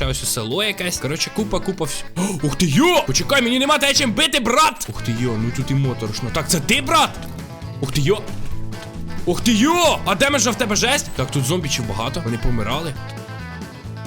ще ось село якесь. Коротше, купа, купа всь... О, Ух ти йо! Почекай, мені нема те чим бити, брат! Ух ти йо, ну тут і моторошно. Так, це ти, брат? Ух ти йо! Ух ти йо! А демеджа в тебе жесть? Так, тут зомбічів багато, вони помирали.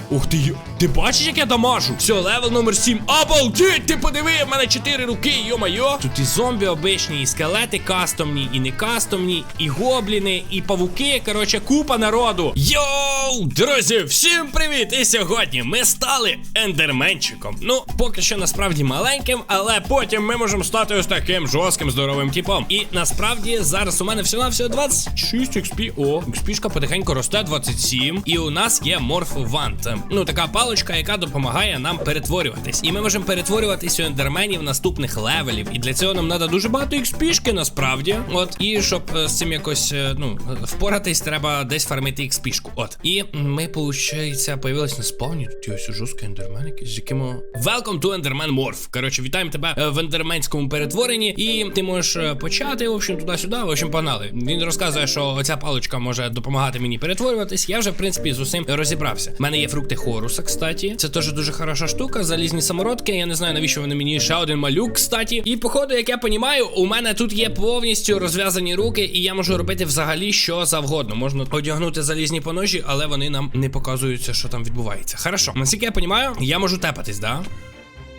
Ух ти, ти бачиш, як я дамажу? Все, левел номер 7. Обалдіть, ти подиви, в мене 4 руки, йо-майо. Тут і зомбі обичні, і скелети кастомні, і не кастомні, і гобліни, і павуки. Коротше, купа народу. Йоу, друзі, всім привіт! І сьогодні ми стали ендерменчиком. Ну, поки що насправді маленьким, але потім ми можемо стати ось таким жорстким здоровим типом. І насправді зараз у мене всього навсього 26 XP. О, XP-шка потихеньку росте 27. І у нас є Морф Вант. Ну, така паличка, яка допомагає нам перетворюватись. І ми можемо перетворюватись у ендерменів наступних левелів. І для цього нам треба дуже багато XP-шки, насправді. От, і щоб е, з цим якось е, ну, впоратись, треба десь фармити XP-шку. От. І ми, виходить, появились на спавні. Тут ось жорсткий ендермен, якийсь, з яким. Welcome to Enderman Morph. Коротше, вітаємо тебе е, в ендерменському перетворенні. І ти можеш почати, в общем, туди-сюди. В общем, погнали. Він розказує, що оця паличка може допомагати мені перетворюватись. Я вже, в принципі, з усім розібрався. У мене є фрукти Хоруса, кстати. Це теж дуже хороша штука. Залізні самородки. Я не знаю, навіщо вони мені ще один малюк, кстати. І походу, як я понімаю, у мене тут є повністю розв'язані руки, і я можу робити взагалі що завгодно. Можна одягнути залізні поножі, але вони нам не показуються, що там відбувається. Хорошо. Наскільки я понімаю, я можу тепатись, да?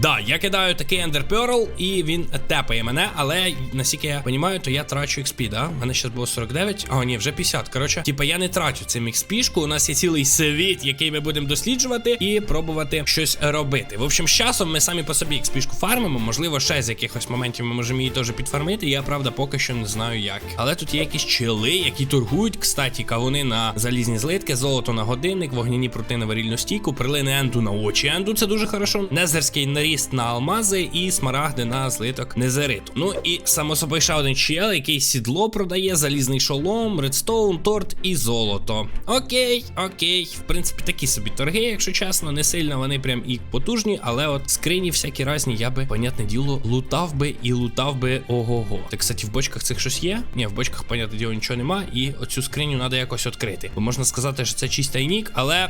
Да, я кидаю такий Ender Pearl, і він тепає мене, але наскільки я розумію, то я трачу XP, да? У мене зараз було 49, а ні, вже 50. Коротше, типа я не трачу цим XP-шку. У нас є цілий світ, який ми будемо досліджувати і пробувати щось робити. В общем, з часом ми самі по собі XP-шку фармимо. Можливо, ще з якихось моментів ми можемо її теж підфармити. Я правда поки що не знаю як. Але тут є якісь чили, які торгують, кстати, кавуни на залізні злитки, золото на годинник, вогняні прути на варільну стійку, прилини енду на очі. Енду це дуже хорошо. Незерський наріст на алмази і смарагди на злиток незериту. Ну і само собою ще один чел, який сідло продає, залізний шолом, редстоун, торт і золото. Окей, окей. В принципі, такі собі торги, якщо чесно, не сильно вони прям і потужні, але от скрині всякі разні, я би, понятне діло, лутав би і лутав би ого-го. Так, кстати, в бочках цих щось є? Ні, в бочках, понятне діло, нічого нема, і оцю скриню треба якось відкрити. Бо можна сказати, що це чистий нік, але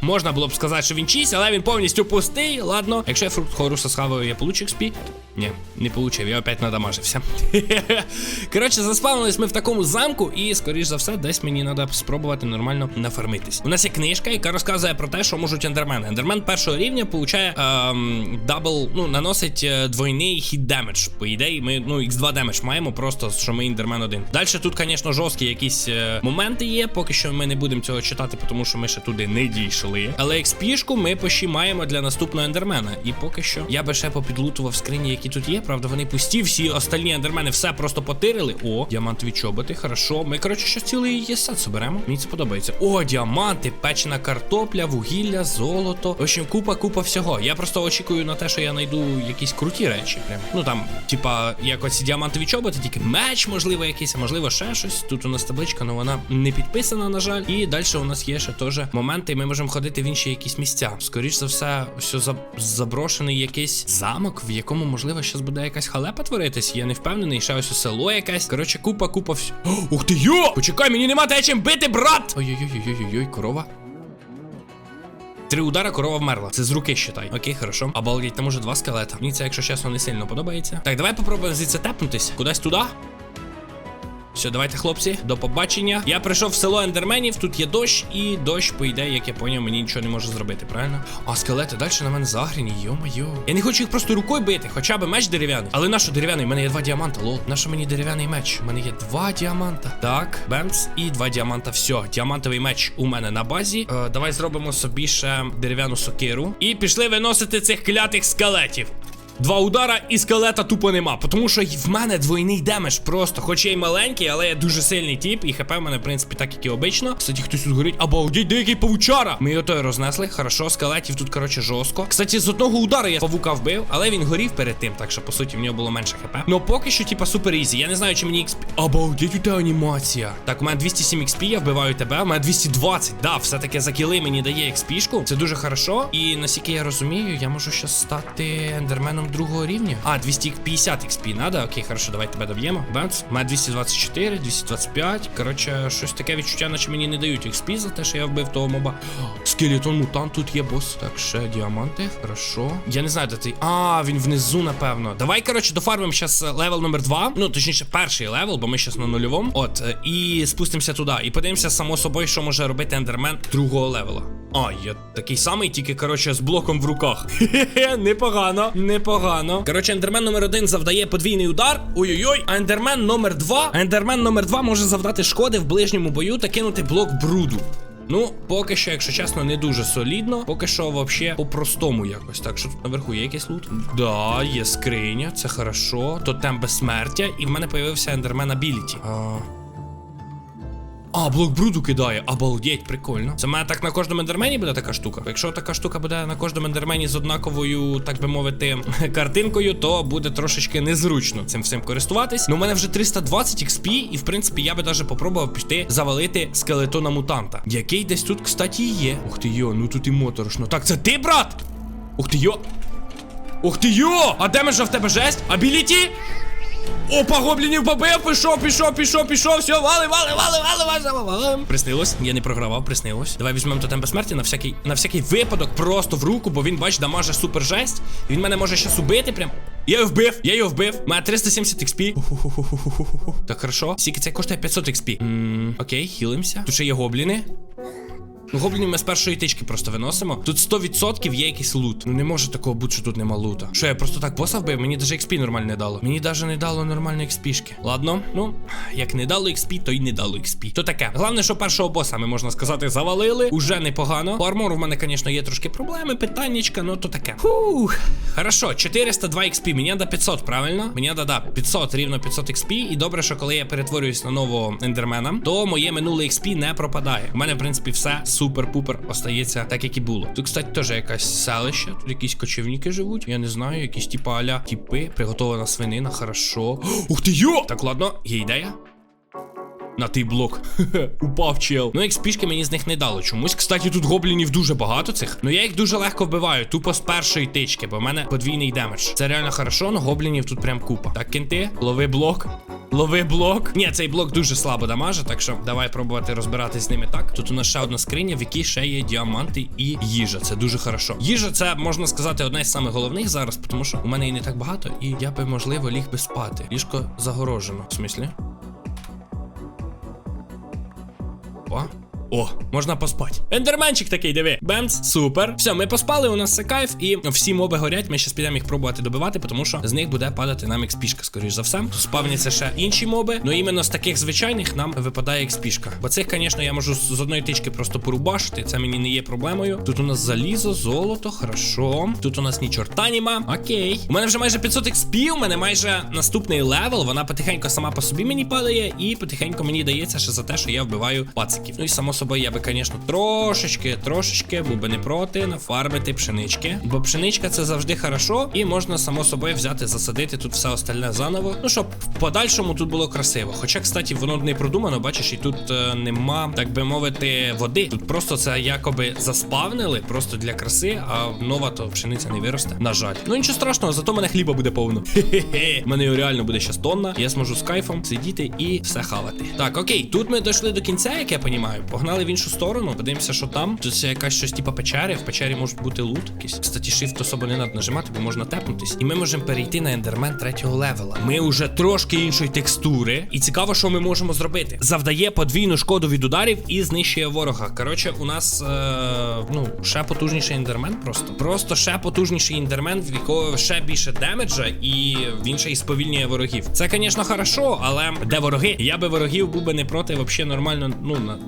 можна було б сказати, що він чисть, але він повністю пустий. Ладно, якщо я фрукт хоруса схаваю, я получу XP? Ні, не получив, я опять надамажився. Коротше, заспавнились ми в такому замку, і, скоріш за все, десь мені треба спробувати нормально нафармитись. У нас є книжка, яка розказує про те, що можуть ендермени. Ендермен першого рівня получає ем, дабл, ну, наносить е, двойний хіт демедж. По ідеї, ми ну, x2 демедж маємо, просто що ми ендермен один. Далі тут, звісно, жорсткі якісь е, моменти є. Поки що ми не будемо цього читати, тому що ми ще туди не дійшли. Але XP-шку ми пощі маємо для наступного ендермена. І поки що я би ще попідлутував скрині, які тут є. Правда, вони пусті. Всі остальні ендермени все просто потирили. О, діамантові чоботи, хорошо. Ми, коротше, ще цілий є сет соберемо. Мені це подобається. О, діаманти, печена картопля, вугілля, золото. В общем, купа, купа всього. Я просто очікую на те, що я знайду якісь круті речі. Прям. Ну там, типа, як оці діамантові чоботи, тільки меч, можливо, якийсь, а можливо, ще щось. Тут у нас табличка, але вона не підписана, на жаль. І далі у нас є ще теж моменти. і Ми можемо ходити в інші якісь місця. Скоріш за все, все заброшений якийсь замок, в якому, можливо, зараз буде якась халепа творитись. Я не впевнений, ще ось село якесь. Коротше, купа, купа всього. Ух ти йо! Почекай, мені нема те чим бити, брат! Ой-ой-ой-ой-ой, корова. Три удара корова вмерла. Це з руки считай. Окей, хорошо. Обалдеть, там уже два скелета. Мені це, якщо чесно, не сильно подобається. Так, давай попробуємо звідси тепнутися. Кудись туди. Все, давайте, хлопці, до побачення. Я прийшов в село ендерменів, тут є дощ, і дощ, по ідеї, як я поняв, мені нічого не може зробити, правильно? А скелети далі на мене загріні, йо-моє. Я не хочу їх просто рукою бити, хоча б меч дерев'яний. Але нащо дерев'яний? У мене є два діаманта, лол. Нащо мені дерев'яний меч? У мене є два діаманта. Так, бемц і два діаманта. Все, діамантовий меч у мене на базі. Е, давай зробимо собі ще дерев'яну сокиру. І пішли виносити цих клятих скелетів. Два удара і скелета тупо нема. Тому що в мене двойний демедж просто. Хоч я й маленький, але я дуже сильний тип. І хп в мене, в принципі, так як і обично. Кстати, хтось тут горить. Обалдіть, деякий павучара. Ми його той рознесли. Хорошо, скелетів тут, коротше, жорстко. Кстати, з одного удара я павука вбив, але він горів перед тим. Так що, по суті, в нього було менше хп. Ну поки що, типа, супер ізі. Я не знаю, чи мені XP. Обалдіть, у тебе анімація. Так, у мене 207 XP, я вбиваю тебе. У мене 220. Да, все-таки за кіли мені дає XP-шку. Це дуже хорошо. І наскільки я розумію, я можу щас стати ендерменом другого рівня. А, 250 XP надо. Окей, хорошо, давай тебе доб'ємо. Бенц. У мене 224, 225. Коротше, щось таке відчуття, наче мені не дають XP за те, що я вбив того моба. скелетон мутант тут є бос. Так, ще діаманти. Хорошо. Я не знаю, де ти. А, він внизу, напевно. Давай, коротше, дофармимо зараз левел номер 2. Ну, точніше, перший левел, бо ми зараз на нульовому. От, е, і спустимося туди. І подивимося, само собою, що може робити ендермен другого левела. А, я такий самий, тільки, коротше, з блоком в руках. Хе-хе, непогано, непогано. Коротше, ендермен номер один завдає подвійний удар. Ой-ой-ой. А ендермен номер два. Ендермен номер два може завдати шкоди в ближньому бою та кинути блок бруду. Ну, поки що, якщо чесно, не дуже солідно. Поки що, вообще, по-простому якось. Так, що тут наверху є якийсь лут? Да, є скриня, це хорошо. Тотем безсмертя, і в мене появився ендермен абіліті. А... А, блок бруду кидає. Обалдеть, прикольно. Це мене так на кожному ендермені буде така штука. Якщо така штука буде на кожному ендермені з однаковою, так би мовити, картинкою, то буде трошечки незручно цим всім користуватись. Ну, у мене вже 320 XP, і в принципі я би даже попробував піти завалити скелетона мутанта. Який десь тут, кстати, є. Ух ти йо, ну тут і моторошно. Так, це ти, брат? Ух ти йо. Ух ти йо! А демеджа в тебе жесть? Абіліті? Опа, гоблінів побив, пішов, пішов, пішов, пішов, все, вали, вали, вали, вали, вали, вали. Приснилось, я не програвав, приснилось. Давай візьмемо тотем безсмерті на всякий, на всякий випадок, просто в руку, бо він, бач, дамаже супер жесть. Він мене може щас убити прям. Я його вбив, я його вбив. Має 370 XP. Так, хорошо. Скільки це коштує 500 XP. Окей, хілимося. Тут ще є гобліни. Ну, гоблінів ми з першої тички просто виносимо. Тут 100% є якийсь лут. Ну не може такого бути, що тут нема лута. Що я просто так боса вбив? Мені даже XP нормально не дало. Мені даже не дало нормальної XP-шки. Ладно, ну як не дало XP, то й не дало XP. То таке. Головне, що першого боса ми можна сказати завалили. Уже непогано. По армору в мене, звісно, є трошки проблеми, питаннячка, ну то таке. Фух. Хорошо, 402 XP. Мені треба 500, правильно? Мені треба, да, 500, рівно 500 XP. І добре, що коли я перетворююсь на нового ендермена, то моє минуле XP не пропадає. У мене, в принципі, все супер-пупер остається так, як і було. Тут, кстати, теж якась селище. Тут якісь кочівники живуть. Я не знаю, якісь типа аля тіпи, приготована свинина, хорошо. Ух ти йо! Так, ладно, є ідея. На той блок. Упав чел. Ну, експішки мені з них не дало. Чомусь, кстати, тут гоблінів дуже багато цих. Ну я їх дуже легко вбиваю, тупо з першої тички, бо в мене подвійний демедж. Це реально хорошо, але гоблінів тут прям купа. Так, кінти, лови блок. Лови блок. Ні, цей блок дуже слабо дамаже, так що давай пробувати розбиратись з ними так. Тут у нас ще одна скриня, в якій ще є діаманти і їжа. Це дуже хорошо. Їжа, це можна сказати, одна з самих головних зараз, тому що у мене її не так багато, і я би, можливо, ліг би спати. Ліжко загорожено. В смислі? О. Можна поспати. Ендерменчик такий, диви. Бемц, супер. Все, ми поспали, у нас це кайф, і всі моби горять. Ми зараз підемо їх пробувати добивати, тому що з них буде падати нам експішка, скоріш за все. Спавняться ще інші моби. Ну іменно з таких звичайних нам випадає експішка. Бо цих, звісно, я можу з одної тички просто порубашити. Це мені не є проблемою. Тут у нас залізо, золото, хорошо. Тут у нас ні чорта нема. Окей. У мене вже майже 500 експі, у мене майже наступний левел. Вона потихеньку сама по собі мені падає, і потихеньку мені дається ще за те, що я вбиваю пациків. Ну і само собою я би, звісно, трошечки, трошечки був би не проти нафармити пшенички. Бо пшеничка це завжди хорошо, і можна само собою взяти, засадити тут все остальне заново. Ну щоб в подальшому тут було красиво. Хоча, кстати, воно не продумано, бачиш, і тут е, нема, так би мовити, води. Тут просто це якоби заспавнили, просто для краси, а нова то пшениця не виросте. На жаль. Ну нічого страшного, зато мене хліба буде повно. Хе-хе-хе. Мене його реально буде щас тонна. Я зможу з кайфом сидіти і все хавати. Так, окей, тут ми дійшли до кінця, як я понімаю. Погнали в іншу сторону, подивимося, що там. Тут це якась щось типа печери. В печері може бути лут якийсь. Кстати, shift особо не треба нажимати, бо можна тепнутись. І ми можемо перейти на ендермен третього левела. Ми вже трошки іншої текстури. І цікаво, що ми можемо зробити. Завдає подвійну шкоду від ударів і знищує ворога. Коротше, у нас е, ну ще потужніший ендермен. Просто просто ще потужніший ендермен, в якого ще більше демеджа, і він ще й сповільнює ворогів. Це, звісно, хорошо, але де вороги? Я би ворогів був би не проти взагалі нормально ну на-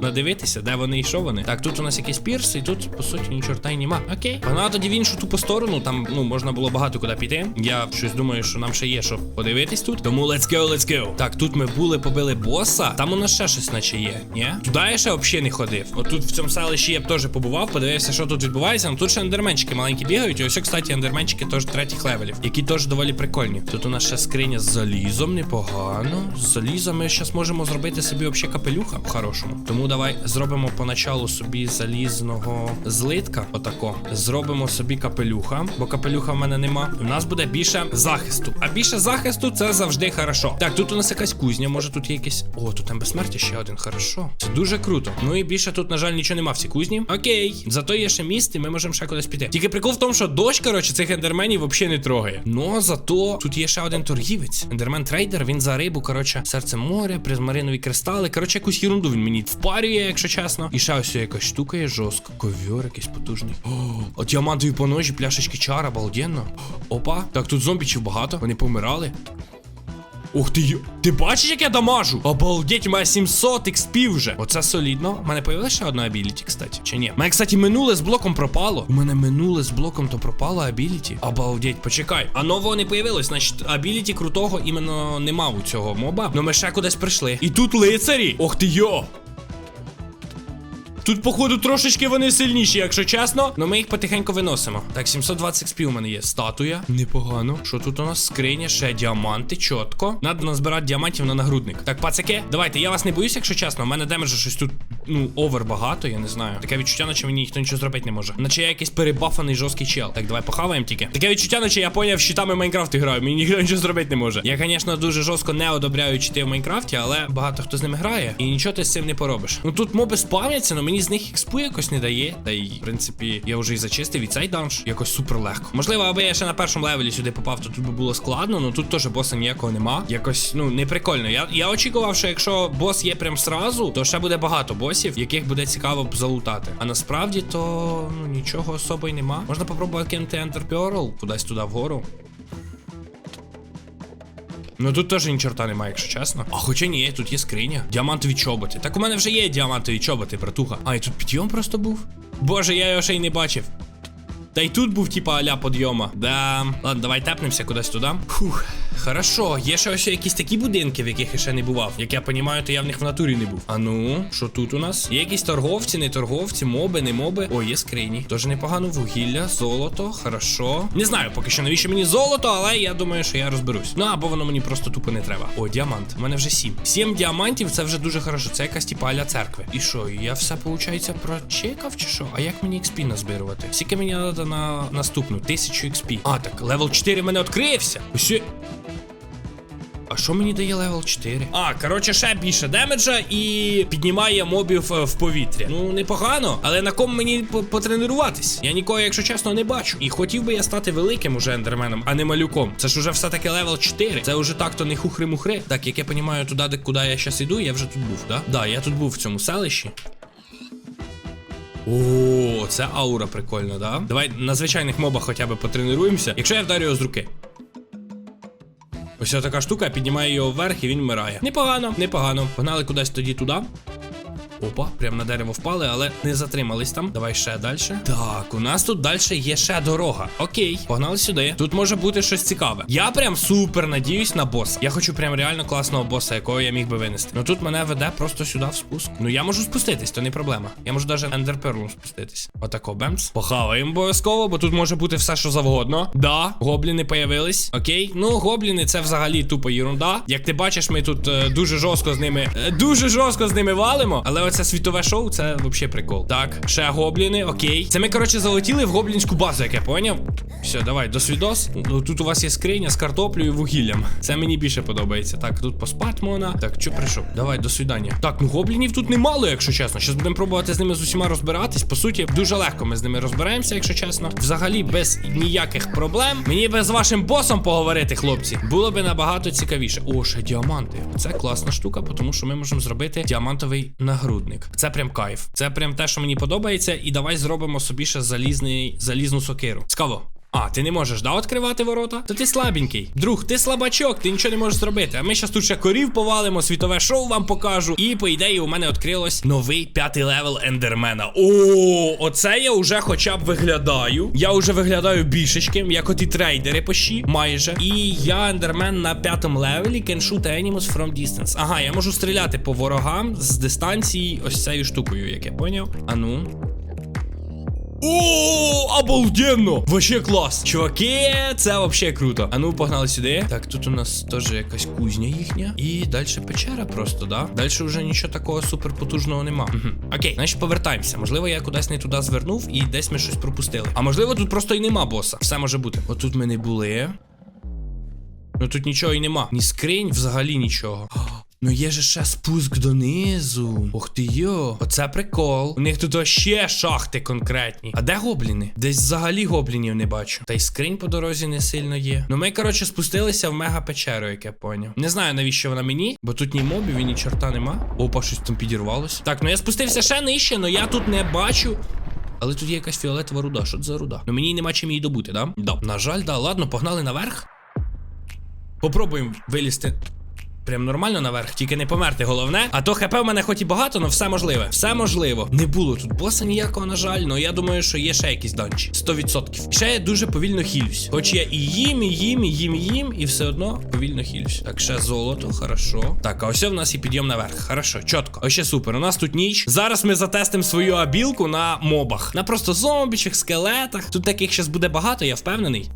надивитися, де вони і що вони. Так, тут у нас якийсь пірс, і тут по суті ні чорта й нема. Окей. Вона тоді в іншу тупу сторону. Там ну можна було багато куди піти. Я щось думаю, що нам ще є що подивитись тут. Тому let's go, let's go. Так, тут ми були, побили боса. Там у нас ще щось, наче є. Ні? Туди я ще взагалі не ходив. Отут в цьому селищі я б теж побував, подивився, що тут відбувається. Ну тут ще ендерменчики маленькі бігають. І ось, кстати, ендерменчики теж третіх левелів, які теж доволі прикольні. Тут у нас ще скриня з залізом, непогано. З залізом ми зараз можемо зробити собі взагалі капелюха в хорошому. Тому давай зробимо. Зробимо поначалу собі залізного злитка. Отако. Зробимо собі капелюха, бо капелюха в мене нема. У нас буде більше захисту. А більше захисту це завжди хорошо. Так, тут у нас якась кузня, може тут є якийсь. О, тут там безсмертя ще один, хорошо. Це дуже круто. Ну і більше тут, на жаль, нічого нема в цій кузні. Окей, зато є ще міст, і ми можемо ще кудись піти. Тільки прикол в тому, що дощ, коротше, цих ендерменів взагалі не трогає. Ну зато тут є ще один торгівець. Ендермен трейдер, він за рибу, коротше, серце моря, призмаринові кристали. Коротше, якусь ерунду він мені впарює, якщо чесно. І ще ось якась штука є жорстка. Ковьор якийсь потужний. О, діамантові поножі, пляшечки чар, обалденно. Опа, так тут зомбічів багато, вони помирали. Ух ти, ти бачиш, як я дамажу? Обалдеть, у мене 700 XP вже. Оце солідно. У мене появилася ще одна абіліті, кстати. Чи ні? У мене, кстати, минуле з блоком пропало. У мене минуле з блоком то пропало абіліті. Обалдеть, почекай. А нового не появилось, значить, абіліті крутого іменно нема у цього моба. Ну ми ще кудись прийшли. І тут лицарі. Ох ти йо! Тут, походу, трошечки вони сильніші, якщо чесно. Ну ми їх потихеньку виносимо. Так, 720 XP у мене є. Статуя. Непогано. Що тут у нас? Скриня, ще діаманти, чітко. Надо назбирати діамантів на нагрудник. Так, пацаки, давайте, я вас не боюсь, якщо чесно. У мене демеджа щось тут, ну, овер багато, я не знаю. Таке відчуття, наче мені ніхто нічого зробити не може. Наче я якийсь перебафаний жорсткий чел. Так, давай похаваємо тільки. Таке відчуття, наче я поняв, щитами Майнкрафт граю. Мені ніхто нічого зробити не може. Я, звісно, дуже жорстко не одобряю чити в Майнкрафті, але багато хто з ними грає. І нічого ти з цим не поробиш. Ну тут моби спавняться, але мені з них експу якось не дає. Та й, в принципі, я вже і зачистив і цей данж якось супер легко. Можливо, аби я ще на першому левелі сюди попав, то тут би було складно, ну тут теж боса ніякого нема. Якось, ну, не прикольно. Я, я очікував, що якщо бос є прям сразу, то ще буде багато босів, яких буде цікаво б залутати. А насправді то ну нічого особо й нема. Можна попробувати кинути Enter Pearl кудись туди вгору. Ну тут теж ні чорта немає, якщо чесно. А хоча ні, тут є скриня. Діамантові чоботи. Так у мене вже є діамантові чоботи, братуха. А, і тут підйом просто був. Боже, я його ще й не бачив. Та й тут був, типа, аля подйома. Да. Ладно, давай тепнемося кудись туди. Фух. Хорошо, є ще ось якісь такі будинки, в яких я ще не бував. Як я розумію, то я в них в натурі не був. А ну, що тут у нас? Є якісь торговці, не торговці, моби, не моби. О, є скрині. Тож непогано вугілля, золото, хорошо. Не знаю, поки що навіщо мені золото, але я думаю, що я розберусь. Ну або воно мені просто тупо не треба. О, діамант. У мене вже сім. Сім діамантів це вже дуже хорошо. Це якась типа церкви. І що, я все, виходить, прочекав чи що? А як мені XP назбирувати? Скільки мені треба на наступну? 1000 XP. А, так, левел 4 в мене відкрився. Усі. А що мені дає левел 4? А, коротше, ще більше демеджа і піднімає мобів е, в повітря. Ну, непогано, але на кому мені потренуватись? Я нікого, якщо чесно, не бачу. І хотів би я стати великим уже ендерменом, а не малюком. Це ж уже все-таки левел 4. Це вже так-то не хухри-мухри. Так, як я розумію, туди, де куди я зараз іду, я вже тут був, да? Да, я тут був в цьому селищі. О, це аура прикольна, да? Давай на звичайних мобах хоча б потренуємося. Якщо я вдарю його з руки. Ось така штука, я піднімаю його вверх і він вмирає. Непогано, непогано. Погнали кудись тоді туди. Опа, прямо на дерево впали, але не затримались там. Давай ще далі. Так, у нас тут далі є ще дорога. Окей, погнали сюди. Тут може бути щось цікаве. Я прям супер надіюсь на боса. Я хочу прям реально класного боса, якого я міг би винести. Ну тут мене веде просто сюди в спуск. Ну я можу спуститись, то не проблема. Я можу навіть ендерперлом спуститись. Отако, бемс. Похаваємо обов'язково, бо тут може бути все, що завгодно. Да, гобліни появились. Окей. Ну, гобліни це взагалі тупо єрунда. Як ти бачиш, ми тут е, дуже жорстко з ними. е, дуже жорстко з ними валимо. Але оце світове шоу, це взагалі прикол. Так, ще гобліни, окей. Це ми, коротше, залетіли в гоблінську базу, як я поняв. Все, давай, до свідос. Ну тут у вас є скриня з картоплею і вугіллям. Це мені більше подобається. Так, тут поспать можна. Так, що прийшов? Давай, до свідання. Так, ну гоблінів тут немало, якщо чесно. Щас будемо пробувати з ними з усіма розбиратись. По суті, дуже легко ми з ними розберемося, якщо чесно. Взагалі, без ніяких проблем. Мені би з вашим босом поговорити, хлопці. Було би набагато цікавіше. О, ще діаманти. Це класна штука, тому що ми можемо зробити діамантовий нагрудник. Це прям кайф. Це прям те, що мені подобається. І давай зробимо собі ще залізний залізну сокиру. Цікаво. А, ти не можеш, да, відкривати ворота? То ти слабенький. Друг, ти слабачок, ти нічого не можеш зробити. А ми зараз тут ще корів повалимо, світове шоу вам покажу. І по ідеї у мене відкрилось новий п'ятий левел ендермена. О, оце я вже хоча б виглядаю. Я вже виглядаю більшечким, як оті трейдери пощі, майже. І я ендермен на п'ятому левелі can shoot animals from distance. Ага, я можу стріляти по ворогам з дистанції ось цією штукою, як я поняв. А ну. О, обалденно! Вообще клас. Чуваки, це вообще круто. А ну, погнали сюди. Так, тут у нас теж якась кузня їхня. І далі печера просто, да? Далі вже нічого такого супер потужного нема. Мгм. Окей, значить повертаємося. Можливо, я кудись не туди звернув і десь ми щось пропустили. А можливо, тут просто і нема боса. Все може бути. Отут ми не були. Ну тут нічого і нема. Ні скринь, взагалі нічого. Ну є же ще спуск донизу. Ух ти йо, оце прикол. У них тут ще шахти конкретні. А де гобліни? Десь взагалі гоблінів не бачу. Та й скринь по дорозі не сильно є. Ну ми, коротше, спустилися в мега печеру, як я поняв. Не знаю, навіщо вона мені, бо тут ні мобів, і ні чорта нема. Опа, щось там підірвалося. Так, ну я спустився ще нижче, але я тут не бачу. Але тут є якась фіолетова руда. Що це за руда? Ну мені нема чим її добути, да? Да. На жаль, да. Ладно, погнали наверх. Попробуємо вилізти. Прям нормально наверх, тільки не померти, головне. А то хп в мене хоч і багато, але все можливе. Все можливо. Не було тут боса ніякого, на жаль, але я думаю, що є ще якісь данчі. 100%. Ще я дуже повільно хілюсь. Хоч я і їм, і їм, і їм, і їм, і все одно повільно хілюсь. Так, ще золото, хорошо. Так, а ось в нас і підйом наверх. Хорошо, чітко. Ось ще супер. У нас тут ніч. Зараз ми затестимо свою абілку на мобах. На просто зомбічих, скелетах. Тут таких щас буде багато, я впевнений.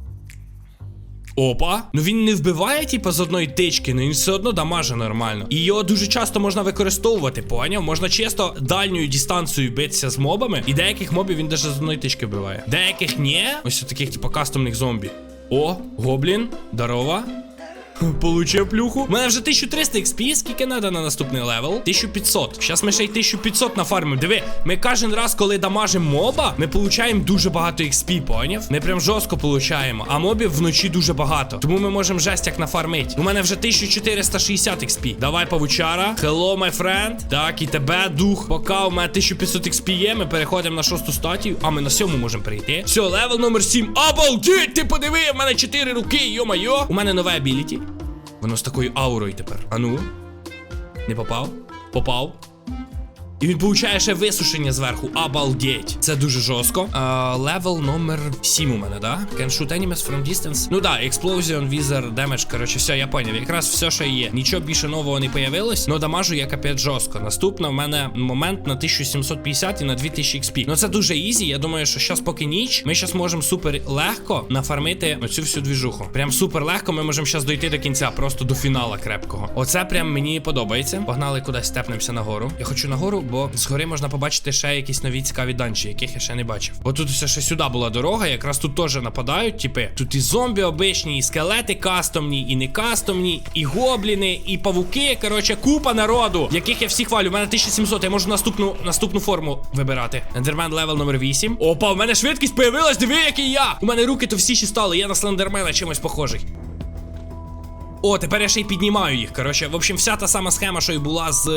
Опа. Ну він не вбиває, типа, з одної тички, ну він все одно дамаже нормально. І його дуже часто можна використовувати, поняв? Можна чисто дальньою дистанцією битися з мобами. І деяких мобів він навіть з одної тички вбиває. Деяких ні. Ось таких, типа, кастомних зомбі. О, гоблін, здорова. Получив плюху. У мене вже 1300 XP, скільки треба на наступний левел? 1500. Зараз ми ще й 1500 нафармимо. Диви, ми кожен раз, коли дамажимо моба, ми получаємо дуже багато XP, поняв? Ми прям жорстко получаємо. А мобів вночі дуже багато. Тому ми можемо жесть як нафармити. У мене вже 1460 XP. Давай, павучара. Hello, my friend. Так, і тебе, дух. Поки у мене 1500 XP є, ми переходимо на шосту статію. А ми на сьому можемо перейти. Все, левел номер 7. Обалдіть! Ти подиви, в мене 4 руки, йо-майо. У мене нове абіліті. Воно з такою аурою тепер. Ану. Не попав? Попав. І він получає ще висушення зверху. Обалдеть. Це дуже жорстко. Левел номер 7 у мене, да? Can shoot enemies from distance. Ну да, Explosion, Wizard, Damage, коротше, все, я поняв. Якраз все, що є. Нічого більше нового не появилось, но дамажу я капець жорстко. Наступна в мене момент на 1750 і на 2000 XP. Ну це дуже ізі. Я думаю, що зараз поки ніч, ми зараз можемо супер легко нафармити оцю всю двіжуху. Прям супер легко ми можемо зараз дойти до кінця, просто до фінала крепкого. Оце прям мені подобається. Погнали кудись степнемося нагору. Я хочу нагору, бо згори можна побачити ще якісь нові цікаві данчі, яких я ще не бачив. Бо тут все ще сюди була дорога, якраз тут теж нападають. Типи, тут і зомбі обичні, і скелети кастомні, і не кастомні, і гобліни, і павуки. Коротше, купа народу, яких я всі хвалю. У мене 1700, я можу наступну наступну форму вибирати. Ендермен левел номер 8. Опа, в мене швидкість появилась, диви, який я! У мене руки то всі ще стали, я на слендермена чимось похожий. О, тепер я ще й піднімаю їх. Коротше, в общем, вся та сама схема, що й була з.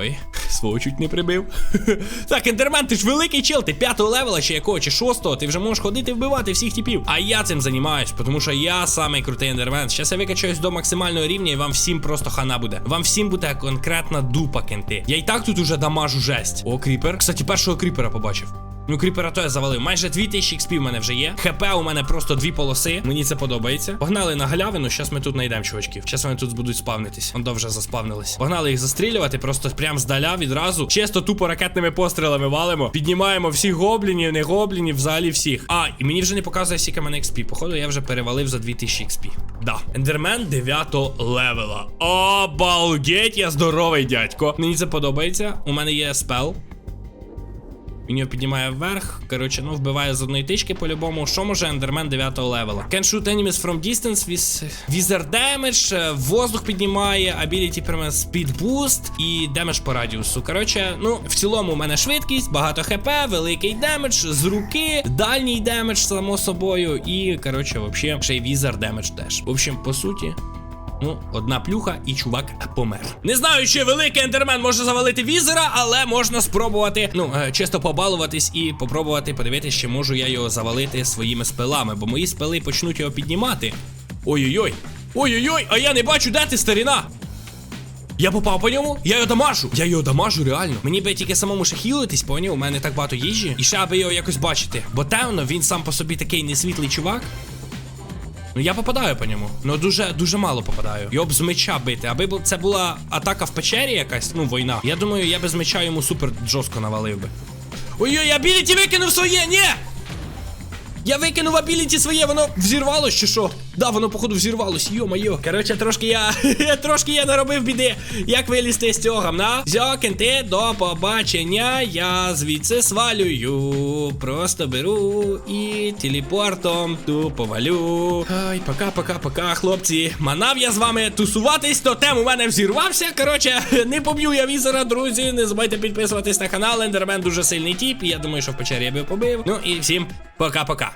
Ой, свого чуть не прибив. так, ендермен, ти ж великий чел, ти п'ятого левела чи якого, чи шостого, ти вже можеш ходити вбивати всіх типів. А я цим займаюсь, тому що я самий крутий ендермен. Щас я викачаюсь до максимального рівня і вам всім просто хана буде. Вам всім буде конкретна дупа кенти. Я і так тут уже дамажу жесть. О, кріпер. Кстати, першого кріпера побачив. Ну, кріпера то я завалив. Майже 2000 XP в мене вже є. ХП у мене просто дві полоси. Мені це подобається. Погнали на галявину. Щас ми тут знайдемо чувачків. Щас вони тут будуть спавнитись. Он вже заспавнились. Погнали їх застрілювати, просто прям здаля відразу. Чисто тупо ракетними пострілами валимо. Піднімаємо всіх гоблінів, не гоблінів, взагалі всіх. А, і мені вже не показує скільки мене XP. Походу, я вже перевалив за 2000 XP. Да. Ендермен 9 левела. Обалдеть, я здоровий дядько. Мені це подобається. У мене є спел. Він його піднімає вверх. Коротше, ну вбиває з одної тички по-любому. Що може ендермен 9 левела? Can shoot enemies from distance with wizard damage. е, Воздух піднімає, ability прямо speed boost і демедж по радіусу. Коротше, ну, в цілому у мене швидкість, багато хп, великий демедж з руки, дальній демедж, само собою. І, коротше, взагалі, ще й wizard демедж теж. В общем, по суті. Ну, одна плюха, і чувак помер. Не знаю, чи великий ендермен може завалити візера, але можна спробувати, ну, е, чисто побалуватись і попробувати подивитися, чи можу я його завалити своїми спелами, бо мої спели почнуть його піднімати. Ой-ой-ой. Ой-ой-ой, а я не бачу, де ти, старіна? Я попав по ньому, я його дамажу. Я його дамажу, реально. Мені би тільки самому ще хілитись, поняв? У мене так багато їжі. І ще аби його якось бачити. Бо темно, він сам по собі такий несвітлий чувак. Ну я попадаю по ньому. Ну дуже дуже мало попадаю. Його б з меча бити. Аби це була атака в печері якась, ну війна. Я думаю, я без меча йому супер жорстко навалив би. Ой-ой, я біліті викинув своє, ні! Я викинув абіліті своє, воно взірвалось чи що? Да, воно походу взірвалось, йо-майо. Коротше, трошки я. трошки я наробив біди. Як вилізти з цього, на? Зьо, кенти, до побачення. Я звідси свалюю. Просто беру і телепортом тупо валю. Ай, пока, пока, пока, хлопці. Манав я з вами тусуватись, то тем у мене взірвався. Коротше, не поб'ю я візера, друзі. Не забувайте підписуватись на канал. Ендермен дуже сильний тіп. І я думаю, що в печері я би побив. Ну і всім пока-пока.